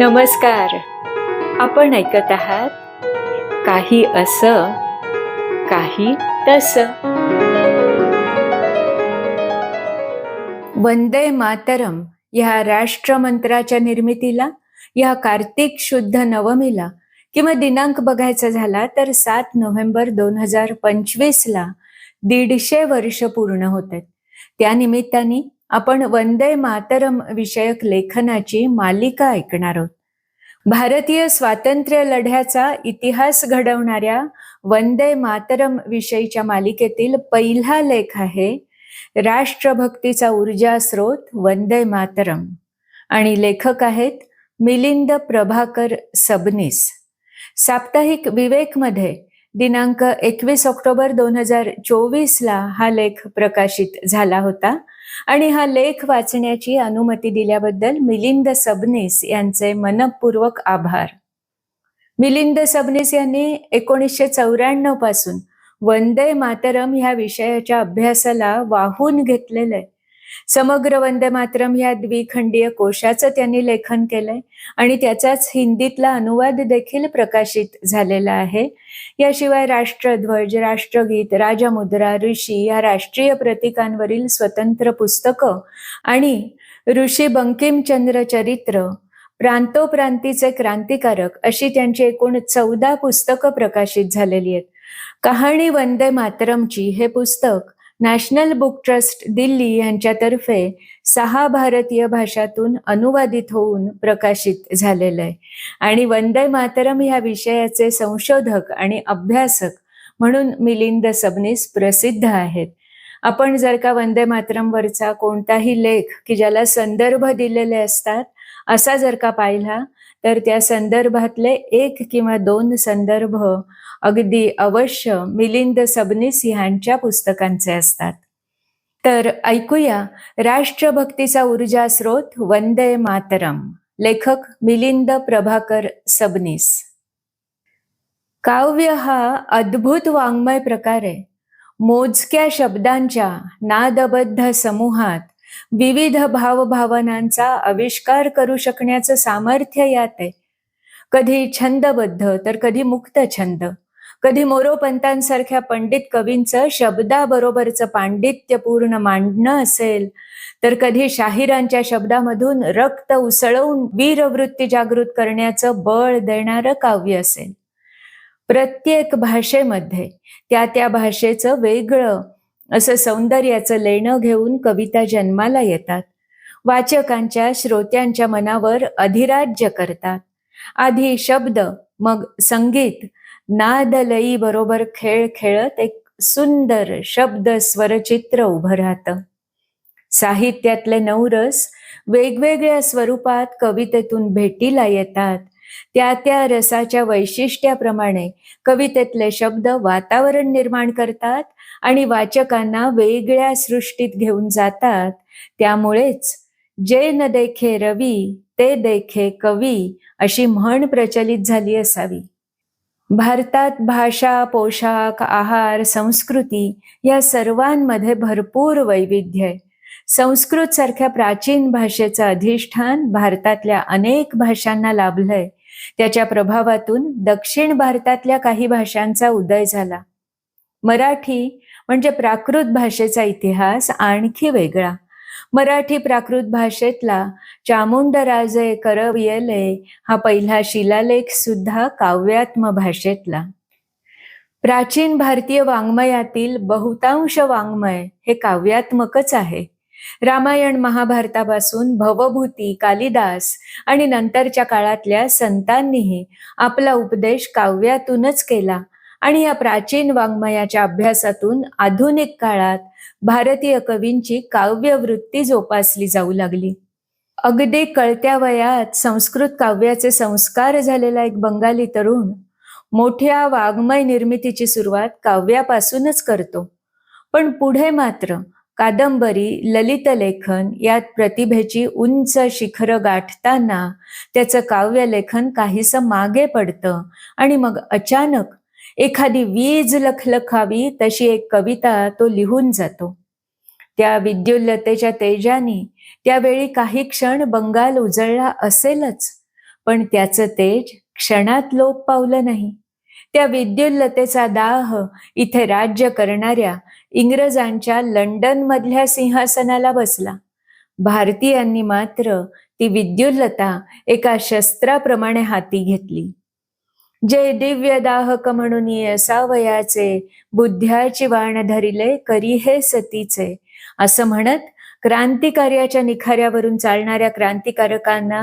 नमस्कार. आपण ऐकत आहात काही असं काही तस. वंदे मातरम ह्या राष्ट्रमंत्राच्या निर्मितीला या कार्तिक शुद्ध नवमीला किंवा दिनांक बघायचा झाला तर सात नोव्हेंबर दोन हजार पंचवीस ला दीडशे वर्ष पूर्ण होत आहेत त्या निमित्ताने आपण वंदे मातरम विषयक लेखनाची मालिका ऐकणार आहोत. भारतीय स्वातंत्र्य लढ्याचा इतिहास घडवणाऱ्या वंदे मातरम विषयीच्या मालिकेतील पहिला लेख आहे राष्ट्रभक्तीचा ऊर्जा स्रोत वंदे मातरम. आणि लेखक आहेत मिलिंद प्रभाकर सबनीस. साप्ताहिक विवेकमध्ये दिनांक एकवीस ऑक्टोबर दोन हजार चोवीस ला हा लेख प्रकाशित झाला होता. आणि हा लेख वाचण्याची अनुमती दिल्याबद्दल मिलिंद सबनीस यांचे मनपूर्वक आभार. मिलिंद सबनीस यांनी एकोणीसशे चौऱ्याण्णवपासून वंदे मातरम ह्या विषयाच्या अभ्यासाला वाहून घेतलेलं आहे समग्र वंदे मातरम ह्या द्विखंडीय कोशाचं त्यांनी लेखन केलंय आणि त्याचाच हिंदीतला अनुवाद देखील प्रकाशित झालेला आहे. याशिवाय राष्ट्रध्वज राष्ट्रगीत राजमुद्रा ऋषी या राष्ट्रीय प्रतीकांवरील स्वतंत्र पुस्तकं आणि ऋषी बंकिमचंद्र चरित्र प्रांतोप्रांतीचे क्रांतिकारक अशी त्यांची एकूण चौदा पुस्तकं प्रकाशित झालेली आहेत. कहाणी वंदे मातरमची हे पुस्तक नॅशनल बुक ट्रस्ट दिल्ली यांच्यातर्फे सहा भारतीय भाषातून अनुवादित होऊन प्रकाशित झालेलं आहे. आणि वंदे मातरम ह्या विषयाचे संशोधक आणि अभ्यासक म्हणून मिलिंद सबनीस प्रसिद्ध आहेत. आपण जर का वंदे मातरमवरचा कोणताही लेख की ज्याला संदर्भ दिलेले असतात असा जर का पाहिला तर त्या संदर्भातले एक किंवा दोन संदर्भ अगदी अवश्य मिलिंद सबनीस ह्यांच्या पुस्तकांचे असतात. तर ऐकूया राष्ट्रभक्तीचा ऊर्जा स्रोत वंदे मातरम लेखक मिलिंद प्रभाकर सबनीस. काव्य हा अद्भुत वाङ्मय प्रकार आहे. मोजक्या शब्दांच्या नादबद्ध समूहात विविध भावभावनांचा आविष्कार करू शकण्याचं सामर्थ्य यात आहे. कधी छंदबद्ध तर कधी मुक्त छंद. कधी मोरोपंतांसारख्या पंडित कवींचं शब्दाबरोबरचं पांडित्यपूर्ण मांडणं असेल तर कधी शाहिरांच्या शब्दामधून रक्त उसळवून वीरवृत्ती जागृत करण्याचं बळ देणारं काव्य असेल. प्रत्येक भाषेमध्ये त्या त्या भाषेचं वेगळं असं सौंदर्याचं लेणं घेऊन कविता जन्माला येतात. वाचकांच्या श्रोत्यांच्या मनावर अधिराज्य करतात. आधी शब्द मग संगीत नादलयी बरोबर खेळ खेळत एक सुंदर शब्द स्वरचित्र उभं राहतं. साहित्यातले नवरस वेगवेगळ्या स्वरूपात कवितेतून भेटीला येतात. त्या त्या रसाच्या वैशिष्ट्याप्रमाणे कवितेतले शब्द वातावरण निर्माण करतात आणि वाचकांना वेगळ्या सृष्टीत घेऊन जातात. त्यामुळेच जे न देखे रवी ते देखे कवी अशी म्हण प्रचलित झाली असावी. भारतात भाषा पोशाख आहार संस्कृती या सर्वांमध्ये भरपूर वैविध्य आहे. संस्कृत सारख्या प्राचीन भाषेचं अधिष्ठान भारतातल्या अनेक भाषांना लाभलंय त्याच्या प्रभावातून दक्षिण भारतातल्या काही भाषांचा उदय झाला. मराठी म्हणजे प्राकृत भाषेचा इतिहास आणखी वेगळा. मराठी प्राकृत भाषेतला चामुंडराजे करवियले हा पहिला शिलालेख सुद्धा काव्यात्म भाषेतला. प्राचीन भारतीय वाङ्मयातील बहुतांश वाङ्मय हे काव्यात्मकच आहे. रामायण महाभारतापासून भवभूती कालिदास आणि नंतरच्या काळातल्या संतांनीही आपला उपदेश काव्यातूनच केला आणि या प्राचीन वाङ्मयाच्या अभ्यासातून आधुनिक काळात भारतीय कवींची काव्यवृत्ती जोपासली जाऊ लागली. अगदी कळत्या वयात संस्कृत काव्याचे संस्कार झालेला एक बंगाली तरुण मोठ्या वाङ्मय निर्मितीची सुरुवात काव्यापासूनच करतो. पण पुढे मात्र कादंबरी ललित लेखन यात प्रतिभेची उंच शिखर गाठताना त्याचं काव्यलेखन काहीसं मागे पडतं आणि मग अचानक एखादी वीज लखलखावी तशी एक कविता तो लिहून जातो. त्या विद्युल्लतेच्या तेजाने त्यावेळी काही क्षण बंगाल उजळला असेलच पण त्याचं तेज क्षणात लोप पावलं नाही. त्या विद्युल्लतेचा दाह इथे राज्य करणाऱ्या इंग्रजांच्या लंडन मधल्या सिंहासनाला बसला. भारतीयांनी मात्र ती विद्युल्लता एका शस्त्राप्रमाणे हाती घेतली. जे दिव्य दाहक म्हणून असावयाचे बुद्ध्याची वाण धरिले करी हे सतीचे. असं म्हणत क्रांतिकार्याच्या निखाऱ्यावरून चालणाऱ्या क्रांतिकारकांना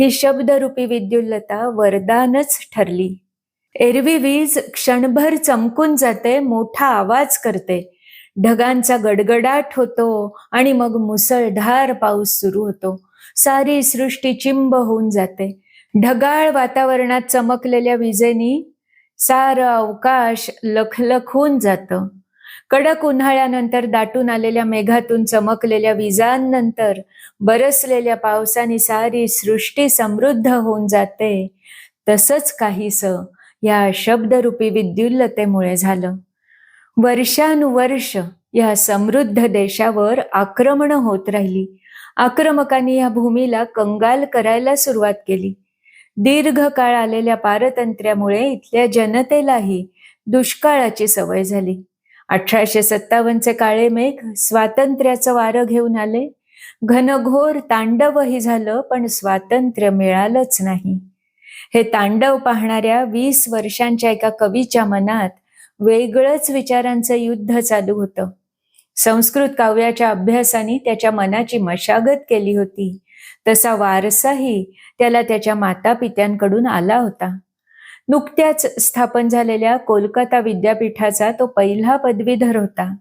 ही शब्दरूपी विद्युल्लता वरदानच ठरली. एरवी वीज क्षणभर चमकून जाते मोठा आवाज करते. ढगांचा गडगडाट होतो आणि मग मुसळधार पाऊस सुरू होतो. सारी सृष्टी चिंब होऊन जाते. ढगाळ वातावरणात चमकलेल्या विजेनी सारं अवकाश लखलखून जातं. कडक उन्हाळ्यानंतर दाटून आलेल्या मेघातून चमकलेल्या विजांनंतर बरसलेल्या पावसाने सारी सृष्टी समृद्ध होऊन जाते. तसंच काहीस या शब्दरूपी विद्युल्लतेमुळे झालं. वर्षानुवर्ष या समृद्ध देशावर आक्रमण होत राहिली. आक्रमकांनी या भूमीला कंगाल करायला सुरुवात केली. दीर्घ काळ आलेल्या पारतंत्र्यामुळे इथल्या जनतेलाही दुष्काळाची सवय झाली. अठराशे सत्तावन्नचे काळे मेघ स्वातंत्र्याचं वारं घेऊन आले. घनघोर तांडवही झालं पण स्वातंत्र्य मिळालंच नाही. हे तांडव पाहणाऱ्या वीस वर्षांच्या एका कवीच्या मनात वेगळंच विचारांचं युद्ध चालू होतं. संस्कृत काव्याच्या अभ्यासाने त्याच्या मनाची मशागत केली होती. तसा वारसाही त्याला त्याच्या माता पित्यांकडून आला होता. नुकत्याच स्थापन झालेल्या कोलकाता विद्यापीठाचा तो पहिला पदवीधर होता.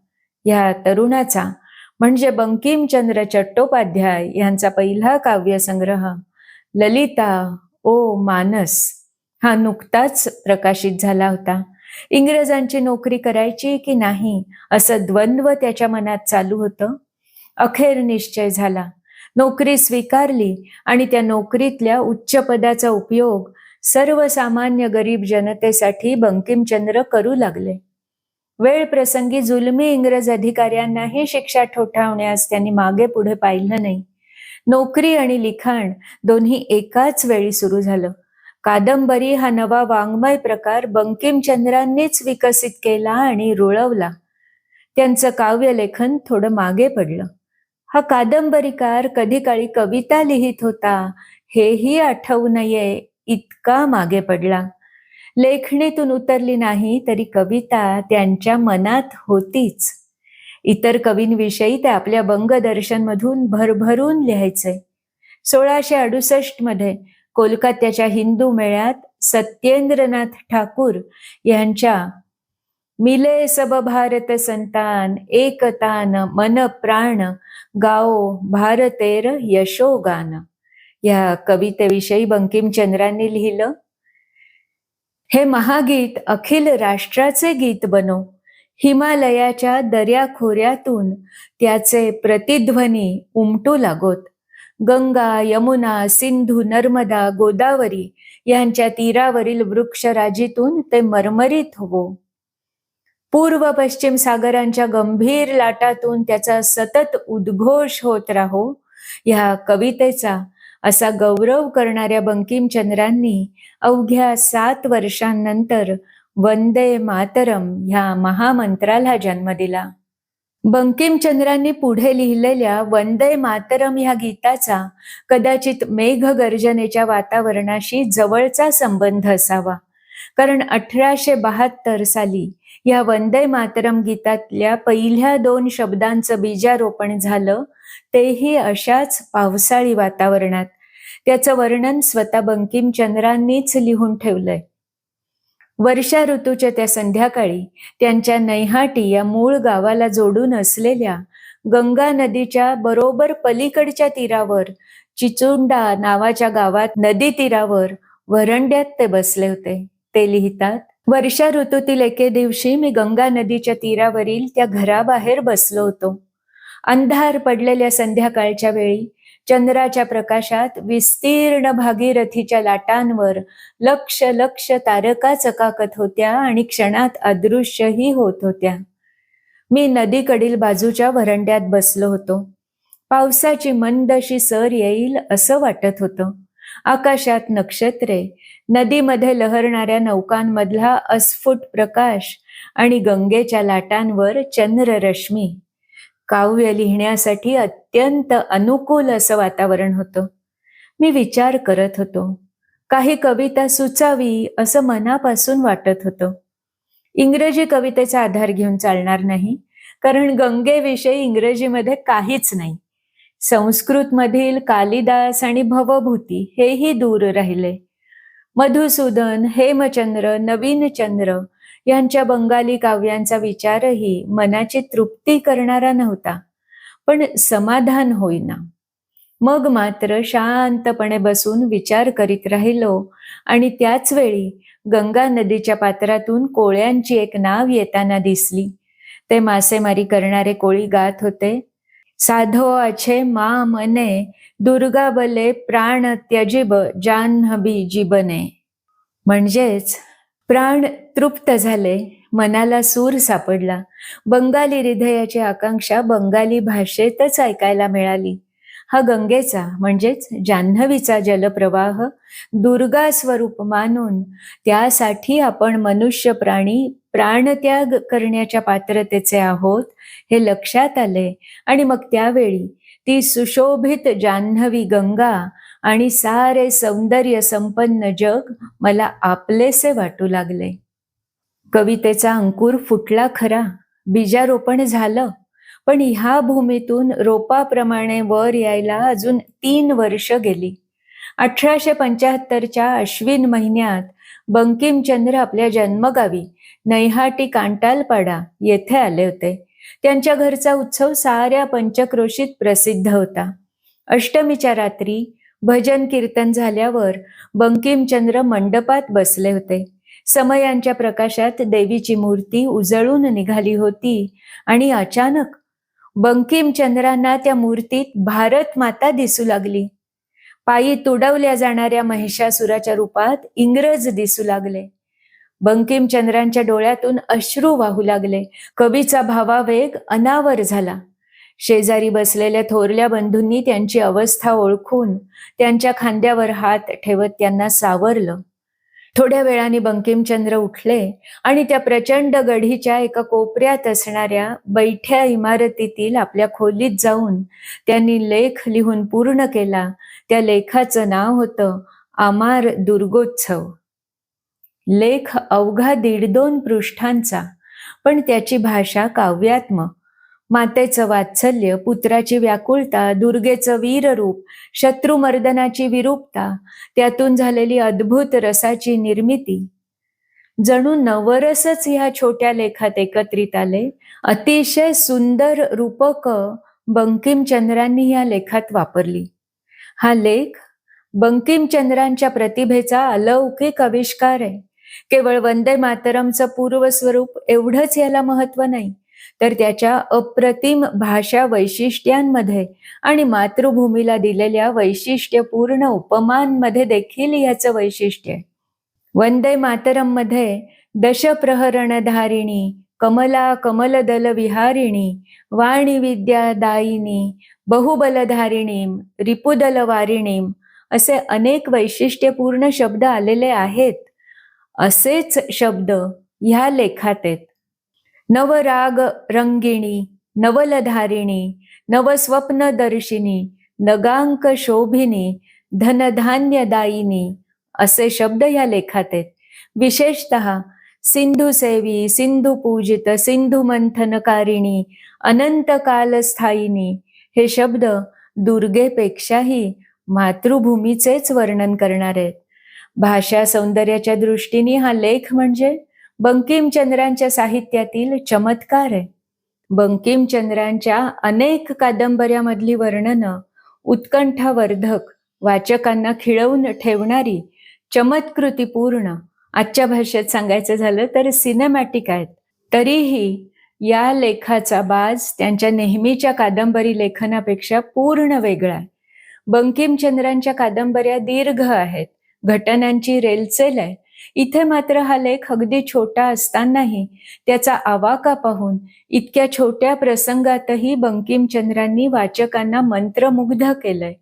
या तरुणाचा म्हणजे बंकिमचंद्र चट्टोपाध्याय यांचा पहिला काव्यसंग्रह ललिता ओ मानस हा नुकताच प्रकाशित झाला होता. इंग्रजांची नोकरी करायची की नाही असं द्वंद्व त्याच्या मनात चालू होतं? अखेर निश्चय झाला. नोकरी स्वीकारली आणि त्या नोकरीतल्या उच्च पदाचा उपयोग सर्वसामान्य गरीब जनतेसाठी बंकिमचंद्र करू लागले. वेळ प्रसंगी जुलमी इंग्रज अधिकाऱ्यांनाही शिक्षा ठोठावण्यास त्यांनी मागे पुढे पाहिलं नाही. नोकरी आणि लिखाण दोन्ही एकाच वेळी सुरू झालं. कादंबरी हा नवा वाङ्मय प्रकार बंकिमचंद्रांनीच विकसित केला आणि रुळवला. त्यांचं काव्यलेखन थोडं मागे पडलं. हा कादंबरीकार कधी काळी कविता लिहित होता हेही आठवू नये इतका मागे पडला. लेखणीतून उतरली नाही तरी कविता त्यांच्या मनात होतीच. इतर कवींविषयी ते आपल्या बंगदर्शनमधून भरभरून लिहायचे. सोळाशे अडुसष्टमध्ये कोलकात्याच्या हिंदू मेळ्यात सत्येंद्रनाथ ठाकूर यांच्या मिले सब भारत संतान एकतान मन प्राण गाओ भारतेर यशोगान या कवितेविषयी बंकिमचंद्रांनी लिहिलं हे महागीत अखिल राष्ट्राचे गीत बनो. हिमालयाच्या दर्याखोऱ्यातून त्याचे प्रतिध्वनी उमटू लागोत. गंगा यमुना सिंधू नर्मदा गोदावरी यांच्या तीरावरील वृक्षराजीतून ते मरमरीत होवो. पूर्व पश्चिम सागरांच्या गंभीर लाटातून त्याचा सतत उद्घोष होत राहो. या कवितेचा असा गौरव करणाऱ्या बंकिमचंद्रांनी अवघ्या सात वर्षांनंतर वंदे मातरम ह्या महामंत्राला जन्म दिला. बंकिमचंद्रांनी पुढे लिहिलेल्या वंदे मातरम ह्या गीताचा कदाचित मेघगर्जनेच्या वातावरणाशी जवळचा संबंध असावा. कारण अठराशे बहात्तर साली या वंदे मातरम गीतातल्या पहिल्या दोन शब्दांचं बीजारोपण झालं तेही अशाच पावसाळी वातावरणात. त्याचं वर्णन स्वतः बंकिमचंद्रांनीच लिहून ठेवलंय. वर्षा ऋतूच्या त्या संध्याकाळी त्यांच्या नैहाटी या मूळ गावाला जोडून असलेल्या गंगा नदीच्या बरोबर पलीकडच्या तीरावर चिचुंडा नावाच्या गावात नदी तीरावर वरंड्यात ते बसले होते. ते लिहितात वर्षा ऋतूतील एके दिवशी मी गंगा नदीच्या तीरावरील त्या घराबाहेर बसलो होतो. अंधार पडलेल्या संध्याकाळच्या वेळी चंद्राच्या प्रकाशात विस्तीर्ण भागीरथीच्या लाटांवर लक्ष लक्ष तारका चकाकत होत्या आणि क्षणात अदृश्यही होत होत्या. मी नदीकडील बाजूच्या वरंड्यात बसलो होतो. पावसाची मंदशी सर येईल असं वाटत होतं. आकाशात नक्षत्रे नदीमध्ये लहरणाऱ्या नौकांमधला अस्फुट प्रकाश आणि गंगेच्या लाटांवर चंद्ररश्मी. काव्य लिहिण्यासाठी अत्यंत अनुकूल असं वातावरण होतं. मी विचार करत होतो. काही कविता सुचावी असं मनापासून वाटत होतं. इंग्रजी कवितेचा आधार घेऊन चालणार नाही कारण गंगेविषयी इंग्रजीमध्ये काहीच नाही. संस्कृत मधील कालिदास आणि भवभूती हेही दूर राहिले. मधुसूदन हेमचंद्र नवीन चंद्र यांच्या बंगाली काव्यांचा विचारही मनाची तृप्ती करणारा नव्हता पण समाधान होईना. मग मात्र शांतपणे बसून विचार करीत राहिलो आणि त्याच वेळी गंगा नदीच्या पात्रातून कोळ्यांची एक नाव येताना दिसली. ते मासेमारी करणारे कोळी गात होते. साधो अच्छे मा मने दुर्गा बले प्राण त्यजिब जान्हबी जीबने. म्हणजेच प्राण तृप्त झाले मनाला सूर सापडला. बंगाली हृदयाची आकांक्षा बंगाली भाषेतच ऐकायला मिळाली. हा गंगेचा म्हणजेच जान्हवीचा जलप्रवाह दुर्गा स्वरूप मानून त्यासाठी आपण मनुष्य प्राणी प्राणत्याग करण्याच्या पात्रतेचे आहोत हे लक्षात आले. आणि मग त्यावेळी ती सुशोभित जान्हवी गंगा आणि सारे सौंदर्य संपन्न जग मला आपलेसे वाटू लागले. कवितेचा अंकुर फुटला खरा. बीजारोपण झालं. पण ह्या भूमीतून रोपाप्रमाणे वर यायला अजून तीन वर्ष गेली. अठराशे पंच्याहत्तरच्या अश्विन महिन्यात बंकिमचंद्र आपल्या जन्मगावी नैहाटी कांटालपाडा येथे आले होते. त्यांच्या घरचा उत्सव साऱ्या पंचक्रोशीत प्रसिद्ध होता. अष्टमीच्या रात्री भजन कीर्तन झाल्यावर बंकिमचंद्र मंडपात बसले होते. समयांच्या प्रकाशात देवीची मूर्ती उजळून निघाली होती आणि अचानक बंकिमचंद्रांना त्या मूर्तीत भारत माता दिसू लागली. पायी तुडवल्या जाणाऱ्या महिषासुराच्या रूपात इंग्रज दिसू लागले. बंकिमचंद्रांच्या डोळ्यातून अश्रू वाहू लागले. कवीचा भावावेग अनावर झाला. शेजारी बसलेल्या थोरल्या बंधूंनी त्यांची अवस्था ओळखून त्यांच्या खांद्यावर हात ठेवत त्यांना सावरलं. थोड्या वेळाने बंकिमचंद्र उठले आणि त्या प्रचंड गढीच्या एका कोपऱ्यात असणाऱ्या बैठ्या इमारतीतील आपल्या खोलीत जाऊन त्यांनी लेख लिहून पूर्ण केला. त्या लेखाचं नाव होतं आमार दुर्गोत्सव. लेख अवघा दीड दोन पृष्ठांचा पण त्याची भाषा काव्यात्मक. मातेचं वात्सल्य पुत्राची व्याकुळता दुर्गेचं वीररूप शत्रुमर्दनाची विरूपता त्यातून झालेली अद्भुत रसाची निर्मिती. जणू नवरसच ह्या छोट्या लेखात एकत्रित आले. अतिशय सुंदर रूपक बंकिमचंद्रांनी या लेखात वापरली. हा लेख बंकिमचंद्रांच्या प्रतिभेचा अलौकिक आविष्कार आहे. केवळ वंदे मातरमचं पूर्वस्वरूप एवढंच याला महत्त्व नाही तर त्याच्या अप्रतिम भाषा वैशिष्ट्यांमध्ये आणि मातृभूमीला दिलेल्या वैशिष्ट्यपूर्ण उपमांमध्ये देखील याचं वैशिष्ट्य आहे. वंदे मातरममध्ये दशप्रहरणधारिणी कमला कमलदल विहारिणी वाणी विद्यादायिनी बहुबलधारिणीम रिपुदल वारिणीम असे अनेक वैशिष्ट्यपूर्ण शब्द आलेले आहेत. असेच शब्द ह्या लेखात आहेत. नवराग रंगिणी नवलधारिणी नवस्वप्नदर्शिनी नगांक शोभिनी धनधान्यदायिनी असे शब्द या लेखात आहेत. विशेषत सिंधुसेवी सिंधुपूजित सिंधुमंथनकारिणी सिंधू मंथनकारिणी अनंत कालस्थायिनी हे शब्द दुर्गेपेक्षाही मातृभूमीचेच वर्णन करणार आहेत. भाषा सौंदर्याच्या दृष्टीने हा लेख म्हणजे? बंकिमचंद्रांच्या साहित्यातील चमत्कार आहे. बंकिमचंद्रांच्या अनेक कादंबऱ्यामधली वर्णनं उत्कंठावर्धक वाचकांना खिळवून ठेवणारी चमत्कृतीपूर्ण आजच्या भाषेत सांगायचं झालं तर सिनेमॅटिक आहेत. तरीही या लेखाचा बाज त्यांच्या नेहमीच्या कादंबरी लेखनापेक्षा पूर्ण वेगळा आहे. बंकिमचंद्रांच्या कादंबऱ्या दीर्घ आहेत. घटनांची रेलचेल आहे. इथे मात्र हा लेख अगदी छोटा असतानाही त्याचा आवाका पाहून इतक्या छोट्या प्रसंगातही बंकिमचंद्रांनी वाचकांना मंत्रमुग्ध केलंय.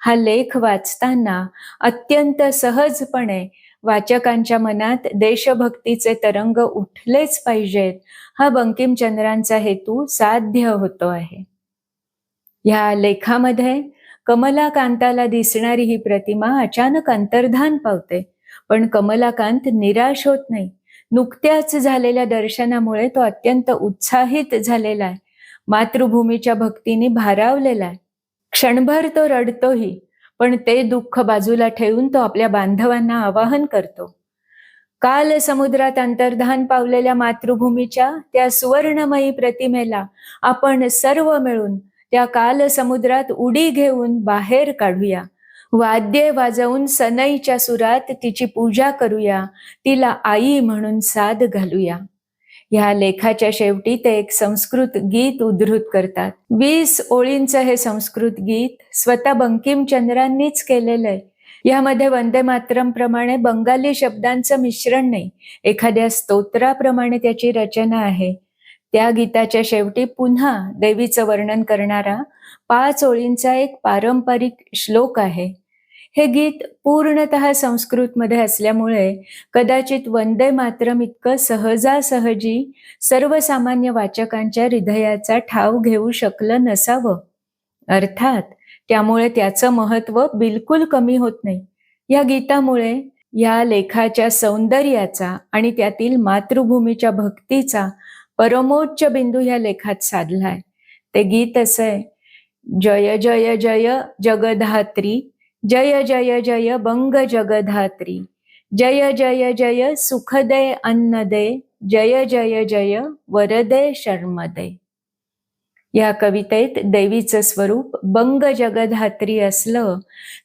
हा लेख वाचताना अत्यंत सहजपणे वाचकांच्या मनात देशभक्तीचे तरंग उठलेच पाहिजेत हा बंकिमचंद्रांचा हेतू साध्य होतो आहे. ह्या लेखामध्ये कमलाकांताला दिसणारी ही प्रतिमा अचानक अंतर्धान पावते. पण कमलाकांत निराश होत नाही. नुकत्याच झालेल्या दर्शनामुळे तो अत्यंत उत्साहित झालेला आहे. मातृभूमीच्या भक्तीने भारावलेला आहे. क्षणभर तो रडतोही पण ते दुःख बाजूला ठेवून तो आपल्या बांधवांना आवाहन करतो. काल समुद्रात अंतर्धान पावलेल्या मातृभूमीच्या त्या सुवर्णमयी प्रतिमेला आपण सर्व मिळून त्या काल समुद्रात उडी घेऊन बाहेर काढूया. वाद्ये वाजवून सनईच्या सुरात तिची पूजा करूया तिला आई म्हणून साद घालूया. ह्या लेखाच्या शेवटी ते एक संस्कृत गीत उद्धृत करतात. वीस ओळींचं हे संस्कृत गीत स्वतः बंकिमचंद्रांनीच केलेलं आहे. यामध्ये वंदे मातरम प्रमाणे बंगाली शब्दांचं मिश्रण नाही एखाद्या स्तोत्राप्रमाणे त्याची रचना आहे. त्या गीताच्या शेवटी पुन्हा देवीचं वर्णन करणारा पाच ओळींचा एक पारंपरिक श्लोक आहे. हे गीत पूर्णत संस्कृतमध्ये असल्यामुळे कदाचित वंदे मातरम इतकं सहजासहजी सर्वसामान्य वाचकांच्या हृदयाचा ठाव घेऊ शकलं नसावं. अर्थात त्यामुळे त्याचं महत्त्व बिलकुल कमी होत नाही. या गीतामुळे या लेखाच्या सौंदर्याचा आणि त्यातील मातृभूमीच्या भक्तीचा परमोच्च बिंदू या लेखात साधलाय. ते गीत असं आहे जय जय जय जगधात्री जय जय जय बंग जगधात्री। जय जय जय सुखदे अन्नदे। जय जय जय वरदे शर्मदे। या कवितेत देवीचं स्वरूप बंग जगधात्री असलं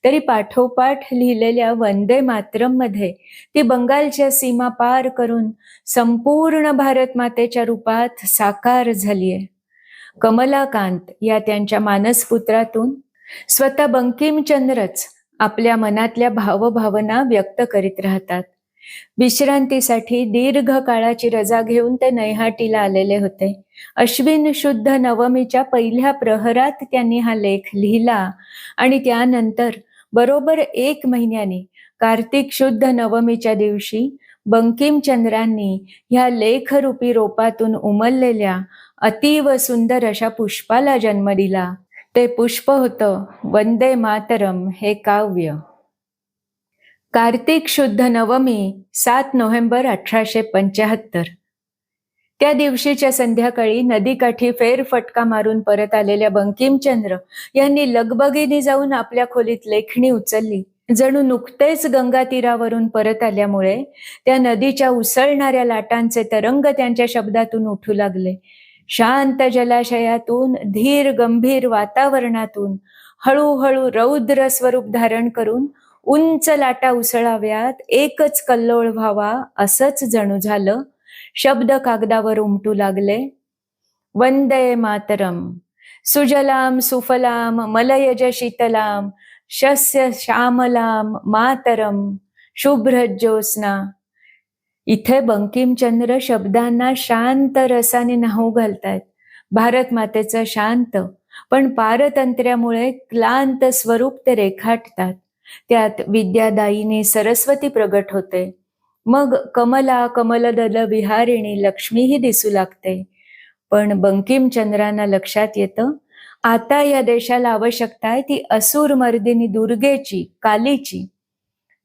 तरी पाठोपाठ लिहिलेल्या वंदे मातरममध्ये ती बंगालच्या सीमा पार करून संपूर्ण भारत मातेच्या रूपात साकार झालीय. कमलाकांत या त्यांच्या मानसपुत्रातून स्वतः बंकिमचंद्रच आपल्या मनातल्या भावभावना व्यक्त करीत राहतात. विश्रांतीसाठी दीर्घ काळाची रजा घेऊन ते नैहाटीला आलेले होते. अश्विन शुद्ध नवमीच्या पहिल्या प्रहरात त्यांनी हा लेख लिहिला आणि त्यानंतर बरोबर एक महिन्याने कार्तिक शुद्ध नवमीच्या दिवशी बंकिमचंद्रांनी ह्या लेखरूपी रोपातून उमललेल्या अतीव सुंदर अशा पुष्पाला जन्म दिला. ते पुष्प होतं. वंदे मातरम हे काव्य. कार्तिक शुद्ध नवमी सात नोव्हेंबर अठराशे पंच्याहत्तर. त्या दिवशीच्या संध्याकाळी नदीकाठी फेरफटका मारून परत आलेल्या बंकिमचंद्र यांनी लगबगीने जाऊन आपल्या खोलीत लेखणी उचलली. जणू नुकतेच गंगा तीरावरून परत आल्यामुळे त्या नदीच्या उसळणाऱ्या लाटांचे तरंग त्यांच्या शब्दातून उठू लागले. शांत जलाशयातून धीर गंभीर वातावरणातून हळूहळू रौद्र स्वरूप धारण करून उंच लाटा उसळाव्यात एकच कल्लोळ व्हावा असंच जणू झालं. शब्द कागदावर उमटू लागले. वंदे मातरम. सुजलाम सुफलाम मलयज शीतलाम शस्य श्यामलाम मातरम. शुभ्र ज्योत्स्ना. इथे बंकिमचंद्र शब्दांना शांत रसाने न्हाऊ घालतायत. भारत मातेचं शांत पण पारतंत्र्यामुळे क्लांत स्वरूप ते रेखाटतात. त्यात विद्यादायीने सरस्वती प्रगट होते. मग कमला कमलदल विहारिणी लक्ष्मीही दिसू लागते. पण बंकिमचंद्रांना लक्षात येतं आता या देशाला आवश्यकता आहे ती असुर मर्दिनी दुर्गेची कालीची.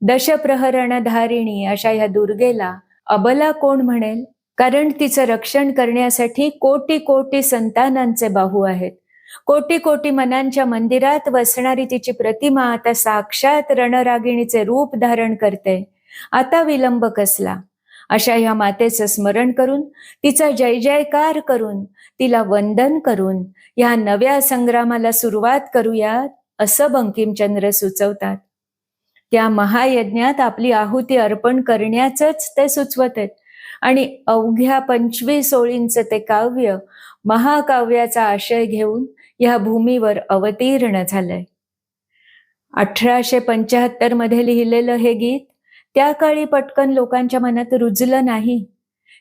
दशप्रहरणधारिणी अशा ह्या दुर्गेला अबला कोण म्हणेल? कारण तिचं रक्षण करण्यासाठी कोटी कोटी संतानांचे बाहू आहेत. कोटी कोटी मनांच्या मंदिरात वसणारी तिची प्रतिमा आता साक्षात रणरागिणीचे रूप धारण करते. आता विलंब कसला? अशा ह्या मातेचं स्मरण करून तिचा जय जयकार करून तिला वंदन करून ह्या नव्या संग्रामाला सुरुवात करूया असं बंकिमचंद्र सुचवतात. त्या महायज्ञात आपली आहुती अर्पण करण्याचंच ते सुचवत आहेत. आणि अवघ्या पंचवीस ओळींचं ते काव्य महाकाव्याचा आशय घेऊन या भूमीवर अवतीर्ण झालंय. अठराशे पंच्याहत्तरमध्ये लिहिलेलं हे गीत त्या काळी पटकन लोकांच्या मनात रुजलं नाही.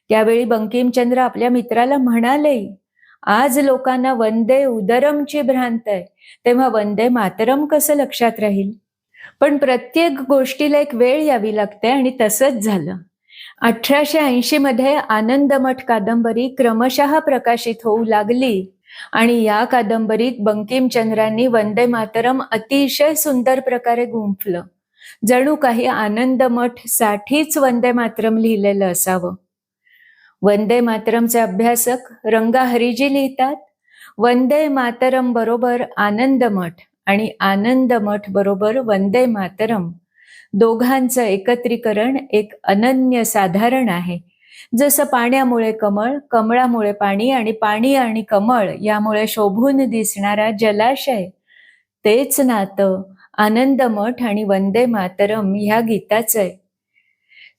त्यावेळी बंकिमचंद्र आपल्या मित्राला म्हणाले आज लोकांना वंदे उदरमची भ्रांत आहे. तेव्हा वंदे मातरम कसं लक्षात राहील? पण प्रत्येक गोष्टीला एक वेळ यावी लागते आणि तसंच झालं. अठराशे ऐंशी मध्ये आनंदमठ कादंबरी क्रमशः प्रकाशित होऊ लागली आणि या कादंबरीत बंकिमचंद्रांनी वंदे मातरम अतिशय सुंदर प्रकारे गुंफलं. जणू काही आनंदमठ साठीच वंदे मातरम लिहिलेलं असावं. वंदे मातरमचे अभ्यासक रंगा हरिजी लिहितात वंदे मातरम बरोबर आनंदमठ आणि आनंद मठ बरोबर वंदे मातरम. दोघांचं एकत्रीकरण एक अनन्य साधारण आहे. जसं पाण्यामुळे कमळ कमळामुळे पाणी आणि पाणी आणि कमळ यामुळे शोभून दिसणारा जलाशय. तेच नातं आनंद मठ आणि वंदे मातरम ह्या गीताचं आहे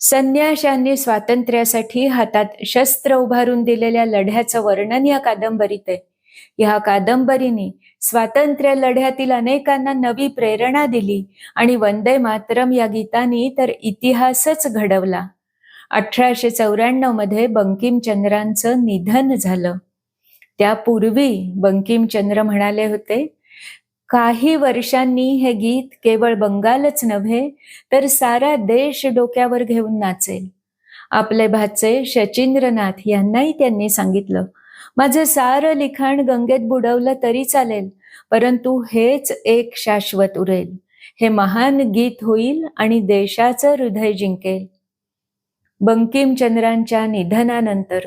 संन्याशांनी स्वातंत्र्यासाठी हातात शस्त्र उभारून दिलेल्या लढ्याचं वर्णन या कादंबरीत आहे. ह्या कादंबरीने स्वातंत्र्य लढ्यातील अनेकांना नवी प्रेरणा दिली आणि वंदे मातरम या गीतानी तर इतिहासच घडवला. अठराशे चौऱ्याण्णवमध्ये बंकिमचंद्रांचं निधन झालं. त्यापूर्वी बंकिमचंद्र म्हणाले होते काही वर्षांनी हे गीत केवळ बंगालच नव्हे तर सारा देश डोक्यावर घेऊन नाचेल. आपले भाचे शचिंद्रनाथ यांनाही त्यांनी सांगितलं. माझं सारं लिखाण गंगेत बुडवलं तरी चालेल परंतु हेच एक शाश्वत उरेल. हे महान गीत होईल आणि देशाचं हृदय जिंकेल. बंकिमचंद्रांच्या निधनानंतर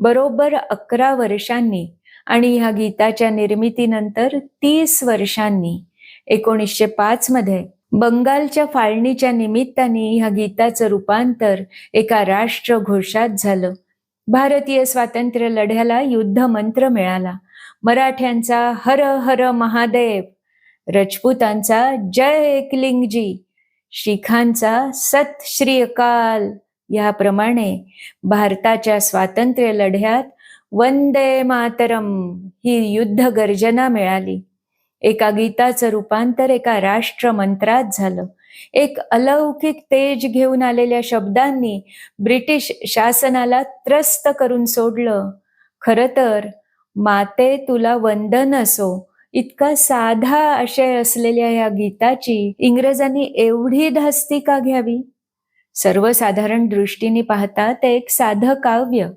बरोबर अकरा वर्षांनी आणि ह्या गीताच्या निर्मितीनंतर तीस वर्षांनी एकोणीसशे पाच मध्ये बंगालच्या फाळणीच्या निमित्ताने ह्या गीताचं रूपांतर एका राष्ट्रघोषात झालं. भारतीय स्वातंत्र्य लढ्याला युद्ध मंत्र मिळाला. मराठ्यांचा हर हर महादेव रजपूतांचा जय एकलिंगजी शिखांचा सत श्री अकाल याप्रमाणे भारताच्या स्वातंत्र्य लढ्यात वंदे मातरम ही युद्ध गर्जना मिळाली. एका गीताचं रूपांतर एका राष्ट्रमंत्रात झालं. एक अलौकिक तेज घेऊन आलेल्या शब्दांनी ब्रिटिश शासनाला त्रस्त करून सोडलं. खर तर माते तुला वंदन असो इतका साधा आशय असलेल्या या गीताची इंग्रजांनी एवढी धास्ती का घ्यावी? सर्वसाधारण दृष्टीने पाहता ते एक साधं काव्य.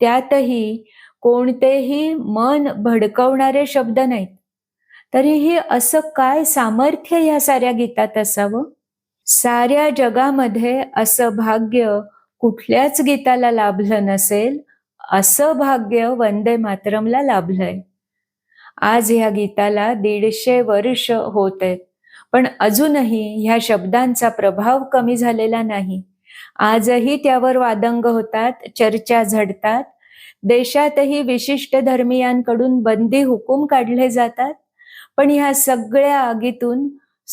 त्यातही कोणतेही मन भडकवणारे शब्द नाहीत. तरीही असं काय सामर्थ्य ह्या साऱ्या गीतात असावं? साऱ्या जगामध्ये असं भाग्य कुठल्याच गीताला लाभलं नसेल असं भाग्य वंदे मातरमला लाभलंय. आज ह्या गीताला दीडशे वर्ष होत आहेत पण अजूनही ह्या शब्दांचा प्रभाव कमी झालेला नाही. आजही त्यावर वादंग होतात चर्चा झडतात देशातही विशिष्ट धर्मियांकडून बंदी हुकूम काढले जातात पण ह्या सगळ्या आगीतून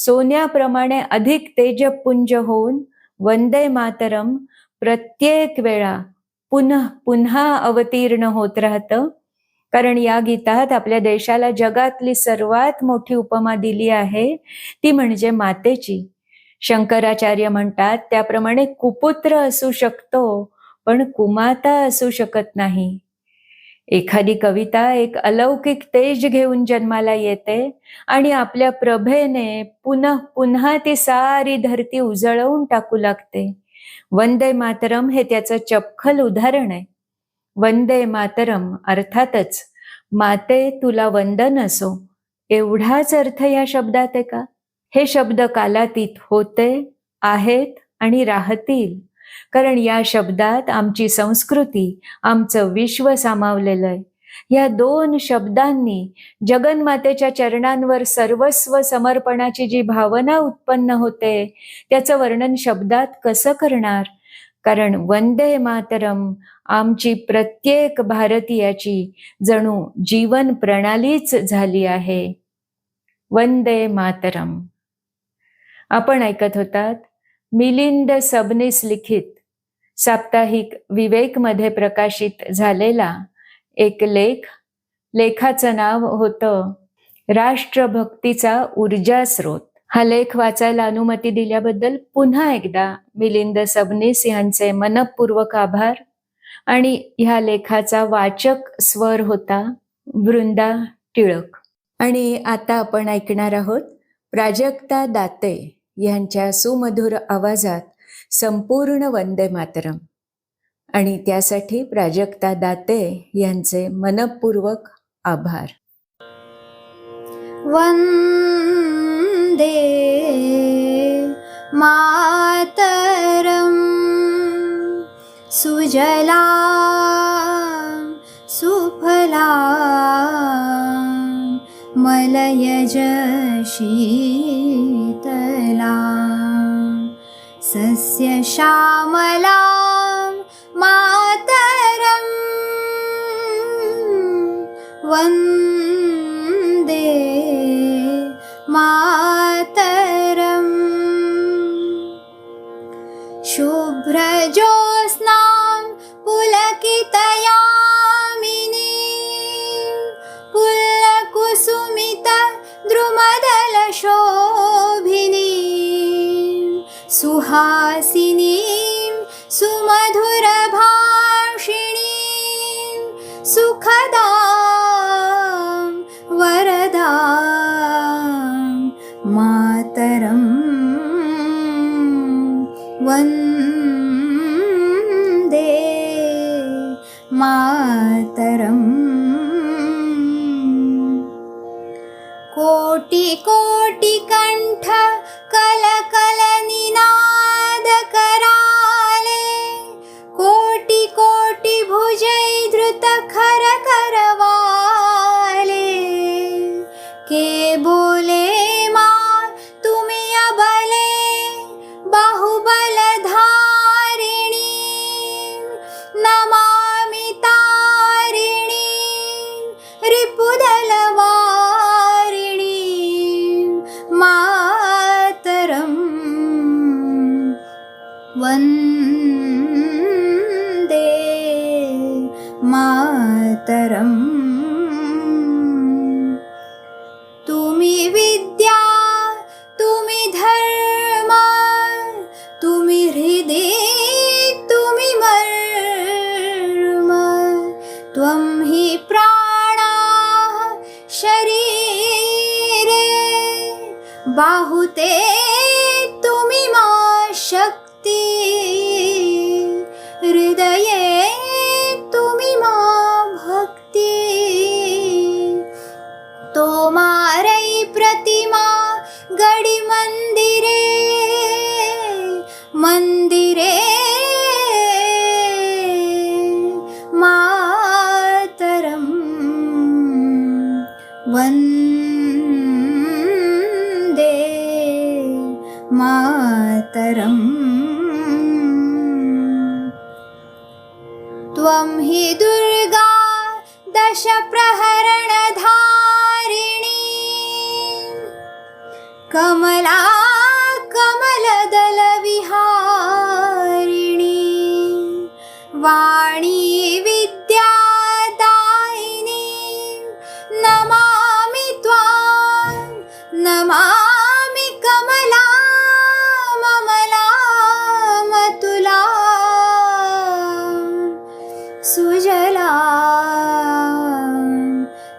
सोन्याप्रमाणे अधिक तेजपुंज होऊन वंदे मातरम प्रत्येक वेळा पुन्हा पुन्हा अवतीर्ण होत राहतं. कारण या गीतात आपल्या देशाला जगातली सर्वात मोठी उपमा दिली आहे. ती म्हणजे मातेची. शंकराचार्य म्हणतात त्याप्रमाणे कुपुत्र असू शकतो पण कुमाता असू शकत नाही. एखादी कविता एक अलौकिक तेज घेऊन जन्माला येते आणि आपल्या प्रभेने पुन्हा पुन्हा ती सारी धरती उजळवून टाकू लागते. वंदे मातरम हे त्याचं चपखल उदाहरण आहे. वंदे मातरम अर्थातच माते तुला वंदन असो. एवढाच अर्थ या शब्दात आहे का? हे शब्द कालातीत होते आहेत आणि राहतील. कारण या शब्दात आमची संस्कृती आमचं विश्व सामावलेलं आहे. या दोन शब्दांनी जगन्मातेच्या चरणांवर सर्वस्व समर्पणाची जी भावना उत्पन्न होते त्याचं वर्णन शब्दात कसं करणार? कारण वंदे मातरम आमची प्रत्येक भारतीयाची जणू जीवन प्रणालीच झाली आहे. वंदे मातरम. आपण ऐकत होतात मिलिंद सबनीस लिखित साप्ताहिक विवेकमध्ये प्रकाशित झालेला एक लेख लेखाचं नाव होतं राष्ट्रभक्तीचा ऊर्जा स्रोत. हा लेख वाचायला अनुमती दिल्याबद्दल पुन्हा एकदा मिलिंद सबनीस यांचे मनपूर्वक आभार. आणि ह्या लेखाचा वाचक स्वर होता वृंदा टिळक. आणि आता आपण ऐकणार आहोत प्राजक्ता दाते. यांच्या सुमधुर आवाजात संपूर्ण वंदे मातरम. आणि त्यासाठी प्राजक्ता दाते यांचे मनपूर्वक आभार. वंदे मातरम. सुजला सुफला मलयजशी. सस्य सस्यश्यामलां मातरम्। वन्द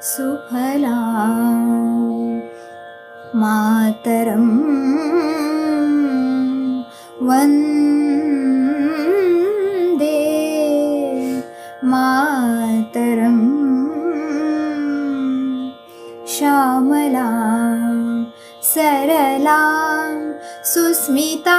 सुफला मातरं वन्दे मातरं श्यामला सरला सुस्मिता